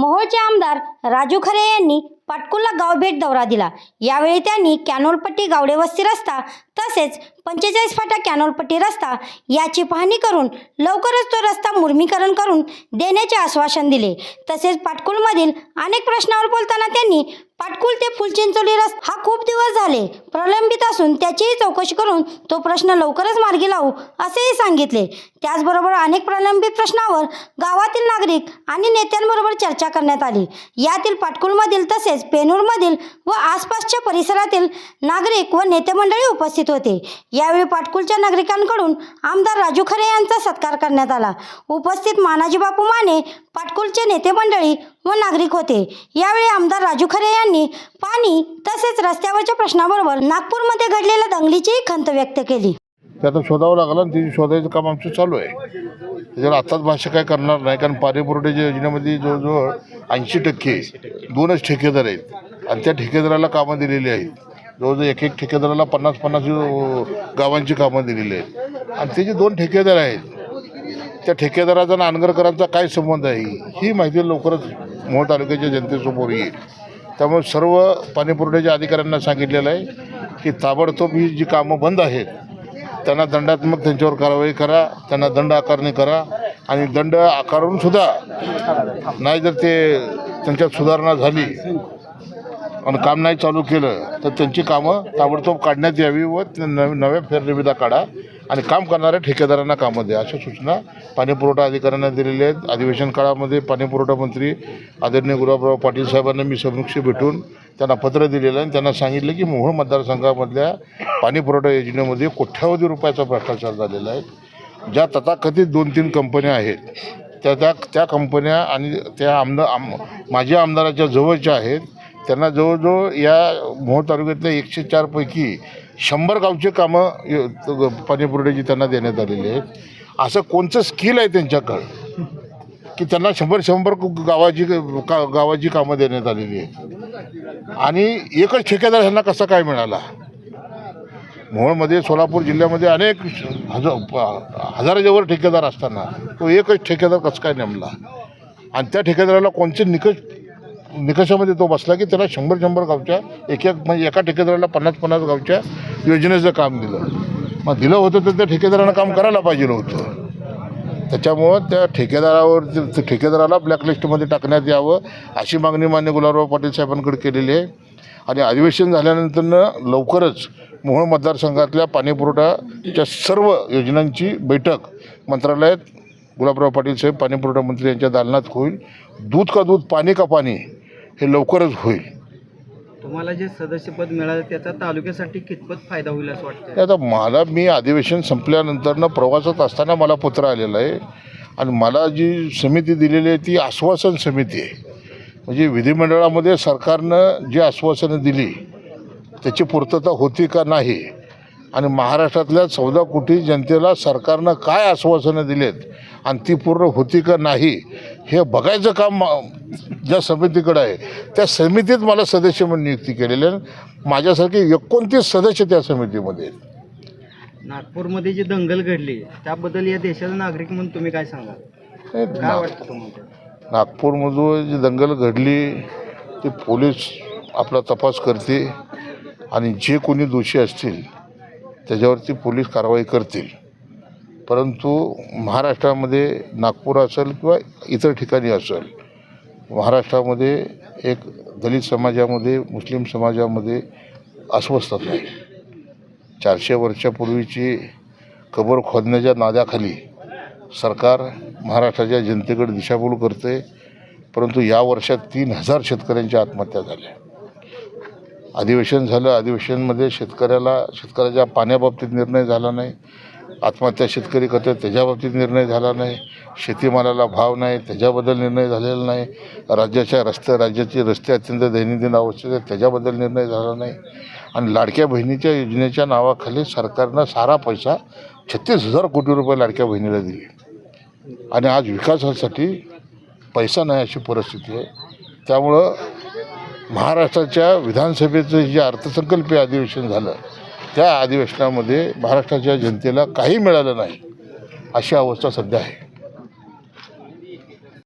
मोहोळचे आमदार राजू खरे यांनी पाटकुला गाव भेट दौरा दिला. यावेळी त्यांनी कॅनोलपट्टी गावडेवस्ती रस्ता तसेच पंचेचाळीस फाटा कॅनोलपट्टी रस्ता याची पाहणी करून लवकरच तो रस्ता मुर्मीकरण करून देण्याचे आश्वासन दिले. तसेच पाटकुलमधील अनेक प्रश्नावर बोलताना त्यांनी पाटकुल ते फुलचिंचोली रस्ता. हा खूप दिवस झाले प्रलंबित असून त्याचीही चौकशी करून तो प्रश्न लवकरच मार्गी लावू असेही सांगितले. त्याचबरोबर अनेक प्रलंबित प्रश्नावर गावातील नागरिक आणि नेत्यांबरोबर चर्चा करण्यात आली. यातील पाटकुलमधील तसेच पेनूरमधील व आसपासच्या परिसरातील नागरिक व नेते मंडळी उपस्थित होते. यावेळी पाटकुलच्या नागरिकांकडून आमदार राजू खरे यांचा सत्कार करण्यात आला. उपस्थित मानाजी बापू माने पाटकुलचे नेते मंडळी व नागरिक होते. यावेळी आमदार राजू खरे यांनी पाणी तसेच रस्त्यावरच्या प्रश्नाबरोबर नागपूरमध्ये घडलेल्या दंगलीचीही खंत व्यक्त केली. ते आता शोधावं लागलं आणि ते शोधायचं काम आमचं चालू आहे. त्याच्यावर आत्ताच भाष्य काय करणार नाही कारण पाणी पुरवठ्याच्या योजनेमध्ये जवळजवळ ऐंशी टक्के दोनच ठेकेदार आहेत. आणि त्या ठेकेदाराला कामं दिलेली आहेत. जवळजवळ एक एक ठेकेदाराला पन्नास पन्नास गावांची कामं दिलेली आहेत. आणि ते जे दोन ठेकेदार आहेत त्या ठेकेदाराचा आणि काय संबंध आहे ही माहिती लवकरच मोह तालुक्याच्या जनतेसमोर येईल. त्यामुळे सर्व पाणीपुरवठ्याच्या अधिकाऱ्यांना सांगितलेलं आहे की ताबडतोब ही जी कामं बंद आहेत त्यांना दंडात्मक त्यांच्यावर कारवाई करा त्यांना दंड आकारणी करा आणि दंड आकारून सुद्धा नाही जर ते त्यांच्यात सुधारणा झाली आणि काम नाही चालू केलं तर त्यांची कामं ताबडतोब काढण्यात यावी व नव नव्या फेरनिविदा काढा. आणि काम करणाऱ्या ठेकेदारांना कामं द्या. अशा सूचना पाणीपुरवठा अधिकाऱ्यांना दिलेल्या आहेत. अधिवेशन काळामध्ये पाणीपुरवठा मंत्री आदरणीय गुलाबराव पाटील साहेबांना मी समक्ष भेटून त्यांना पत्र दिलेलं आहे. आणि त्यांना सांगितलं की मोहोळ मतदारसंघामधल्या पाणीपुरवठा योजनेमध्ये कोट्यावधी रुपयाचा भ्रष्टाचार झालेला आहे. ज्या तथाकथित दोन तीन कंपन्या आहेत त्या त्या त्या कंपन्या आणि त्या आमदार आम माजी आमदाराच्या जवळच्या आहेत. त्यांना जवळजवळ या मोहोळ तालुक्यातल्या एकशे चारपैकी शंभर गावचे कामं य- पाणीपुरवठ्याची त्यांना देण्यात आलेली आहेत. असं कोणचं स्किल आहे त्यांच्याकडं? की त्यांना शंभर शंभर गावाची का गावाची कामं देण्यात आलेली आहेत. आणि एकच ठेकेदार ह्यांना कसा काय मिळाला? मोहोळमध्ये सोलापूर जिल्ह्यामध्ये अनेक हजार हजाराच्यावर ठेकेदार असताना तो एकच ठेकेदार कसं काय नेमला? आणि त्या ठेकेदाराला कोणते निकष निकषामध्ये तो बसला की त्याला शंभर शंभर गावच्या एक एक म्हणजे एका ठेकेदाराला पन्नास पन्नास गावच्या योजनेचं काम दिलं. मग दिलं होतं तर त्या ठेकेदारानं काम करायला पाहिजे होतं त्याच्यामुळं त्या ठेकेदारावर ठेकेदाराला ब्लॅकलिस्टमध्ये टाकण्यात यावं अशी मागणी मान्य गुलाबराव पाटील साहेबांकडे केलेली आहे. आणि अधिवेशन झाल्यानंतरनं लवकरच मोहोळ मतदारसंघातल्या पाणीपुरवठाच्या सर्व योजनांची बैठक मंत्रालयात गुलाबराव पाटील साहेब पाणीपुरवठा मंत्री यांच्या दालनात होईल. दूध का दूध पाणी का पाणी? हे लवकरच होईल. तुम्हाला जे सदस्यपद मिळालं त्याचा तालुक्यासाठी कितपत फायदा होईल असं वाटतं आता मला मी अधिवेशन संपल्यानंतरनं प्रवासात असताना मला पत्र आलेलं आहे. आणि मला जी समिती दिलेली आहे ती आश्वासन समिती आहे. म्हणजे विधिमंडळामध्ये सरकारनं जी आश्वासनं दिली त्याची पूर्तता होती का नाही? आणि महाराष्ट्रातल्या चौदा कोटी जनतेला सरकारनं काय आश्वासनं दिलेत? आणि ती पूर्ण होती का नाही? हे बघायचं काम ज्या समितीकडं आहे त्या समितीत मला सदस्य म्हणून नियुक्ती केलेली आहे. माझ्यासारखे एकोणतीस सदस्य त्या समितीमध्ये आहेत. नागपूरमध्ये जी दंगल घडली त्याबद्दल या देशाचा नागरिक म्हणून तुम्ही काय सांगाल? हे काय वाटतं तुम्हाला? नागपूरमधून जी दंगल घडली ती पोलीस आपला तपास करते आणि जे कोणी दोषी असतील त्याच्यावरती पोलीस कारवाई करतील. परंतु महाराष्ट्रामध्ये नागपूर असेल किंवा इतर ठिकाणी असेल महाराष्ट्रामध्ये एक दलित समाजामध्ये मुस्लिम समाजामध्ये अस्वस्थता आहे. चारशे वर्षापूर्वीची कबर खोदण्याच्या नाद्याखाली सरकार महाराष्ट्राच्या जनतेकडे दिशाभूल करते परंतु या वर्षात तीन हजार शेतकऱ्यांच्या आत्महत्या झाल्या अधिवेशन झालं अधिवेशनमध्ये शेतकऱ्याला शेतकऱ्याच्या पाण्याबाबतीत निर्णय झाला नाही. आत्महत्या शेतकरी करतात त्याच्याबाबतीत निर्णय झाला नाही. शेतीमालाला भाव नाही त्याच्याबद्दल निर्णय झालेला नाही. राज्याच्या रस्ते राज्याची रस्ते अत्यंत दैनंदिन आवश्यक आहेत त्याच्याबद्दल निर्णय झाला नाही. आणि लाडक्या बहिणीच्या योजनेच्या नावाखाली सरकारनं सारा पैसा छत्तीस हजार कोटी रुपये लाडक्या बहिणीला दिले. आणि आज विकासासाठी पैसा नाही अशी परिस्थिती आहे. त्यामुळं महाराष्ट्राच्या विधानसभेचं जे अर्थसंकल्पीय अधिवेशन झालं त्या अधिवेशनामध्ये महाराष्ट्राच्या जनतेला काही मिळालं नाही अशी अवस्था सध्या आहे.